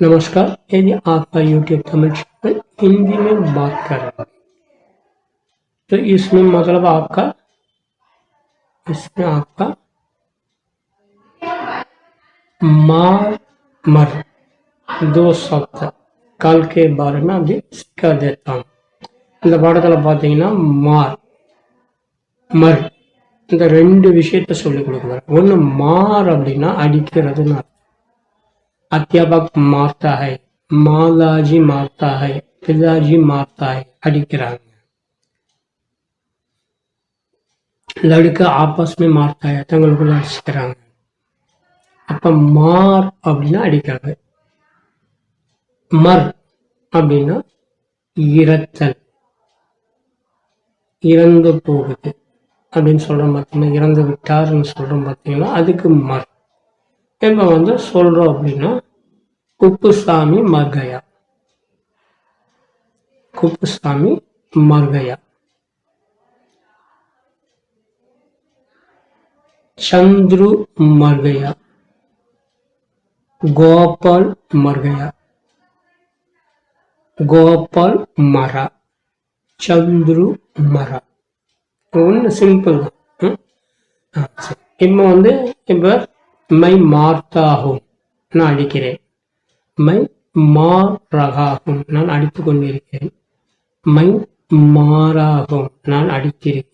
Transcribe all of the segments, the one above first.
नमस्कार यदि आपका YouTube तमिल चैनल हिंदी में बात कर रहा है तो इसमें मतलब आपका इसमें आपका मार मर दो शब्द कल के बारे में अभी सिखा देता हूँ இந்த பாடத்தில் பார்த்தீங்கன்னா மார் மர் இந்த ரெண்டு விஷயத்த சொல்லி கொடுக்குறாரு ஒன்று மார் அப்படின்னா அடிக்கிறதுன்னு அத்தியாபக் மார்த்தா ஹை மாதாஜி மார்த்தா ஹை பிதாஜி மார்த்தா ஹை அடிக்கிறாங்க. லடுக்க ஆபாஸ்மே மார்த்தா ஹை தங்களுக்குள்ள அடிச்சுக்கிறாங்க. அப்ப மார் அப்படின்னா அடிக்கிறாங்க. மர் அப்படின்னா இறத்தல். இறந்து போகுது அப்படின்னு சொல்கிறோம் பார்த்தீங்கன்னா இறந்து விட்டார்னு சொல்றோம் பார்த்தீங்கன்னா அதுக்கு மர். இப்போ வந்து சொல்றோம் அப்படின்னா குப்புசாமி மர்கயா குப்புசாமி மர்கயா चंद्रू मर गया गोपाल मर गया गोपाल मरा चंद्रू मरा ஒன்று சிம்பிள் தான் ம்? ஆ, சரி. இப்போ வந்து இப்போ மை மார்த்தாகும் நான் அடிக்கிறேன் மை மார் நான் அடித்துக் கொண்டிருக்கிறேன் மை மாறாகும் நான் அடித்திருக்கிறேன்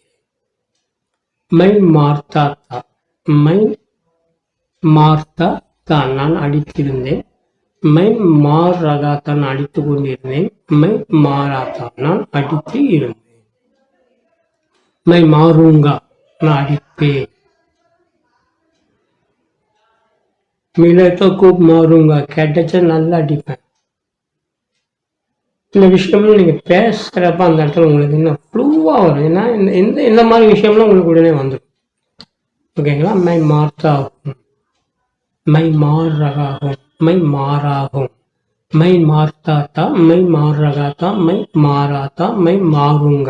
மை மார்த்தாத்தா மை மார்த்தா தான் நான் அடித்திருந்தேன் மை மார் ரகாத்தான் அடித்துக் கொண்டிருந்தேன் மை மாறாத்தா நான் அடித்து இருந்தேன் மை மாறுங்கா நான் அடிப்பேன் மிலே தோ மாறுங்க கிடைச்சா நல்லா அடிப்பேன். இந்த விஷயம்லாம் நீங்கள் பேசுகிறப்ப அந்த இடத்துல உங்களுக்கு என்ன ப்ளூவாக வரும். ஏன்னா இந்த இந்த மாதிரி விஷயம்லாம் உங்களுக்கு உடனே வந்துடும் ஓகேங்களா? மை மார்த்தாகும் மை மாறகாகும் மை மாறாகும். மை மார்த்தாத்தா மை மாறகாத்தா மை மாறாத்தா மை மாறுங்க.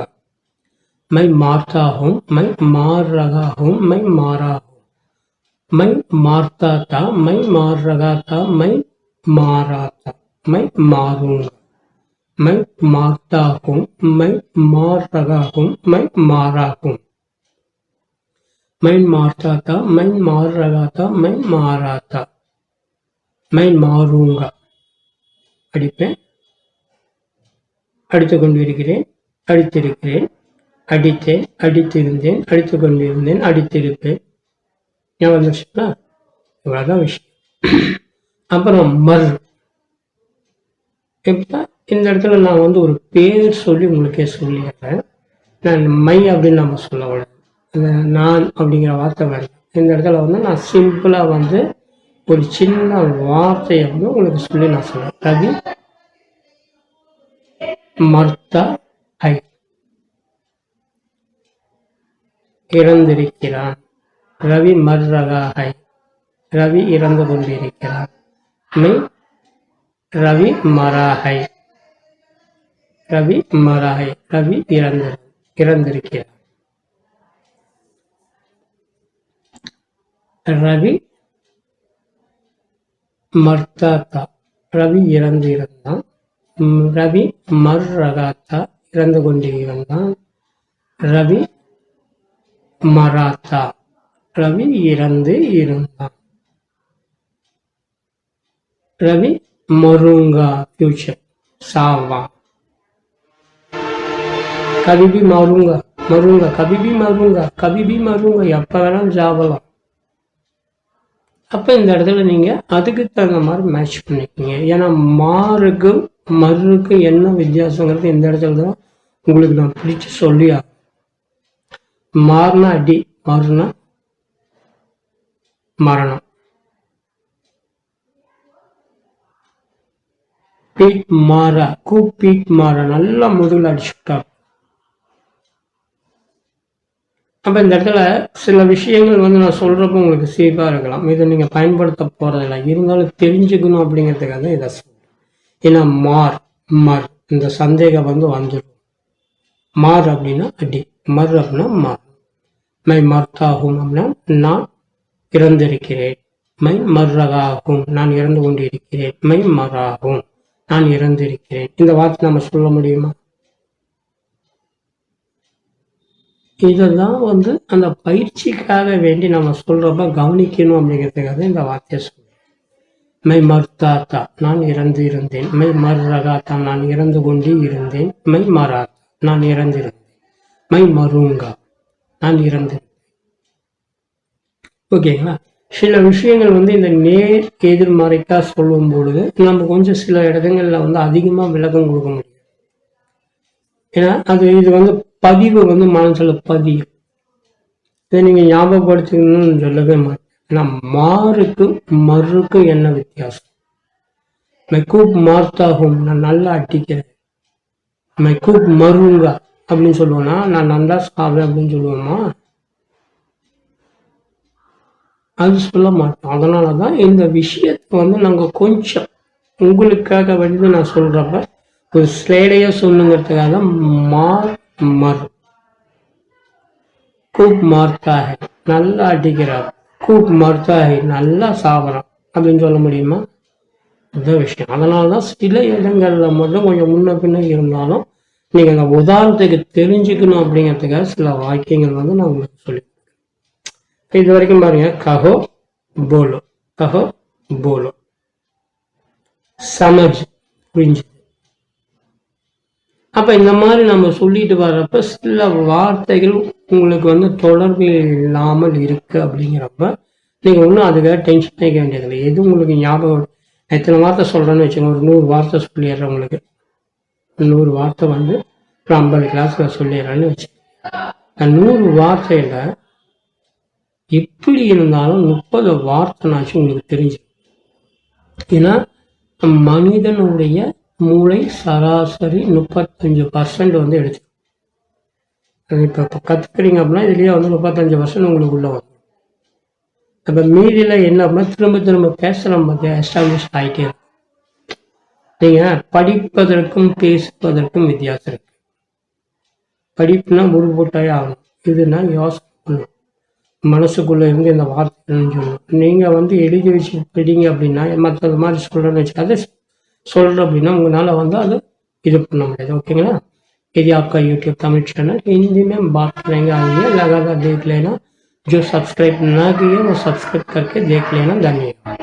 மை மார்த்தாகும் மை மாறகாகும் மை மாறாகும். மை மார்த்தாத்தா மை மார் ரகாத்தா மை மாறாத்தா மை மாறுங்க மை மார்த்தாகும் மை மார் மை மாறாகும் மை மார்த்தாத்தா மை மார் ரகாத்தா மை மாறாத்தா மை மாறுங்க அடிப்பேன். அடித்து கொண்டிருக்கிறேன் அடித்திருக்கிறேன் அடித்தேன் அடித்திருந்தேன் அடித்து கொண்டிருந்தேன் அடித்திருப்பேன். ஏன் வந்துச்சுன்னா இவ்வளோதான் விஷயம். அப்புறம் மர் இப்போ இந்த இடத்துல நான் வந்து ஒரு பேர் சொல்லி உங்களுக்கே சொல்லிடுறேன். நான் மை அப்படின்னு நம்ம சொல்லக்கூடாது அந்த நான் அப்படிங்கிற வார்த்தை வேணும் இந்த இடத்துல வந்து நான் சிம்பிளாக வந்து ஒரு சின்ன வார்த்தையை வந்து உங்களுக்கு சொல்லி நான் சொல்லுவேன் ரவி மர்த்தா ஐ. இறந்திருக்கிறான். ரவி மர் ரவி இறந்து கொண்டிருக்கிறான். மை ரவி மராஹை ரவி மராஹை ரவி இறந்து இறந்திருக்கிறார் ரவி மர்த்தாத்தா ரவி இறந்து இருந்தான். ரவி மர் ரகாத்தா இறந்து கொண்டு இருந்தான் ரவி மராத்தா. ரவி இறந்து இருந்தான். ரவி மருங்கா ஃபியூச்சர் சாவா. கபிபி மருங்கா மருங்கா கபிபி மருங்கா கபிபி மருங்கா எப்போ வேணாலும் சாவலாம். அப்போ இந்த இடத்துல நீங்கள் அதுக்கு தகுந்த மாதிரி மேட்ச் பண்ணிக்கோங்க. ஏன்னா மாருக்கும் மருக்கும் என்ன வித்தியாசங்கிறது இந்த இடத்துல தான் உங்களுக்கு நான் பிடிச்சி சொல்லியா மாறுனா அடி மாறுனா மரணம். பீட் மாறா கூ பீட் மாறா நல்லா முதுகில் அடிச்சுட்டா அப்ப இந்த இடத்துல சில விஷயங்கள் வந்து நான் சொல்றப்ப உங்களுக்கு சீப்பா இருக்கலாம். இதை நீங்க பயன்படுத்த போறதில்ல. இருந்தாலும் தெரிஞ்சுக்கணும் அப்படிங்கிறதுக்காக தான் இதை சொல்றேன். ஏன்னா மார் மர் இந்த சந்தேகம் வந்து வந்துடும் மார் அப்படின்னா அடி மர் அப்படின்னா மார். மை மர்த்தாகும் அப்படின்னா நான் இறந்திருக்கிறேன். மை மர்ரகாகும் நான் இறந்து கொண்டிருக்கிறேன். மை மராகும். நான் இறந்திருக்கிறேன். இந்த வார்த்தை நம்ம சொல்ல முடியுமா? இதெல்லாம் வந்து அந்த பயிற்சிக்காக வேண்டி நம்ம சொல்றப்ப கவனிக்கணும் அப்படிங்கிறதுக்காக இந்த வார்த்தையை சொல்றேன். மை மர்தாத்தா நான் இறந்து இருந்தேன். மை மர்ரகாத்தா நான் இறந்து கொண்டு இருந்தேன். மை மராத்தா நான் இறந்திருந்தேன். மை மருங்கா நான் இறந்து ஓகேங்களா? சில விஷயங்கள் வந்து இந்த நேர் எதிர்மறைக்கா சொல்லும் பொழுது நம்ம கொஞ்சம் சில இடங்களில் வந்து அதிகமா விளக்கம் கொடுக்க முடியும். ஏன்னா அது இது வந்து பதிவு வந்து மனசில் பதியும் இதை நீங்க ஞாபகப்படுத்திக்கணும்னு சொல்லவே மாட்டேன். ஏன்னா மாருக்கு மறுக்கு என்ன வித்தியாசம்? மெக்கூப் மார்த்தாகும் நான் நல்லா அட்டிக்கிறேன் மெக்கூப் மருங்கா அப்படின்னு சொல்லுவேன்னா நான் நல்லா சாப்பிட்றேன் அப்படின்னு சொல்லுவோமா? அது சொல்ல மாட்டோம். அதனால தான் இந்த விஷயத்தை வந்து நாங்கள் கொஞ்சம் உங்களுக்காக வந்து நான் சொல்கிறப்ப ஒரு ஸ்லேடையே சொல்லுங்கிறதுக்காக மார் மர். கூப் மார்த்தாகை நல்லா அடிக்கிறார். கூப் மார்த்தாகை நல்லா சாப்பிட்றான் அப்படின்னு சொல்ல முடியுமா? இந்த விஷயம். அதனால தான் சில இடங்கள்ல மட்டும் கொஞ்சம் முன்ன பின்ன இருந்தாலும் நீங்கள் அந்த உதாரணத்துக்கு தெரிஞ்சுக்கணும் அப்படிங்கிறதுக்காக சில வாக்கியங்கள் வந்து நான் உங்களுக்கு சொல்லி இது வரைக்கும் பாருங்க. கஹோ போலோ. கஹோ போலோ. சமஜ் புரிஞ்சு. அப்ப இந்த மாதிரி நம்ம சொல்லிட்டு வர்றப்ப சில வார்த்தைகள் உங்களுக்கு வந்து தொடர்பு இல்லாமல் இருக்கு அப்படிங்கிறப்ப நீங்க ஒன்றும் அதுக்காக டென்ஷன் ஆகிக்க வேண்டியதில்லை. எது உங்களுக்கு ஞாபகம் எத்தனை வார்த்தை சொல்றேன்னு வச்சுக்கோங்க. ஒரு நூறு வார்த்தை சொல்லிடுறேன் உங்களுக்கு. நூறு வார்த்தை வந்து ஒரு ஐம்பது கிளாஸ்ல சொல்லிடுறேன்னு வச்சு நூறு வார்த்தையில எப்படி இருந்தாலும் முப்பது வார்த்தைனாச்சும் உங்களுக்கு தெரிஞ்சு ஏன்னா மனிதனுடைய மூளை சராசரி முப்பத்தஞ்சு பர்சன்ட் வந்து எடுத்து இப்போ இப்போ கற்றுக்கிறீங்க அப்படின்னா இதுலேயே வந்து முப்பத்தஞ்சு பர்சன்ட் உங்களுக்கு உள்ள வரும். அப்போ மீதியில் என்ன அப்படின்னா திரும்ப திரும்ப பேசுகிற மாதிரி எஸ்டாப்ளிஷ் ஆகிட்டே இருக்கும். நீங்கள் படிப்பதற்கும் பேசுவதற்கும் வித்தியாசம் இருக்கு. படிப்புனா முழுபோட்டாயே ஆகணும். இதுனா யோசனை. பண்ணணும் மனசுக்குள்ளே இருந்து இந்த வார்த்தைன்னு சொல்லணும் நீங்கள் வந்து எழுதி வச்சு படிங்க அப்படின்னா மற்றது மாதிரி சொல்கிறேன்னு வச்சு அதை சொல்கிறேன் அப்படின்னா உங்களால் வந்து அது இது பண்ண முடியாது ஓகேங்களா यदि आपका यूट्यूब तमिल चैनल हिंदी में बात करेंगे आइए लगातार देख लेना जो सब्सक्राइब ना किए वो सब्सक्राइब करके देख लेना धन्यवाद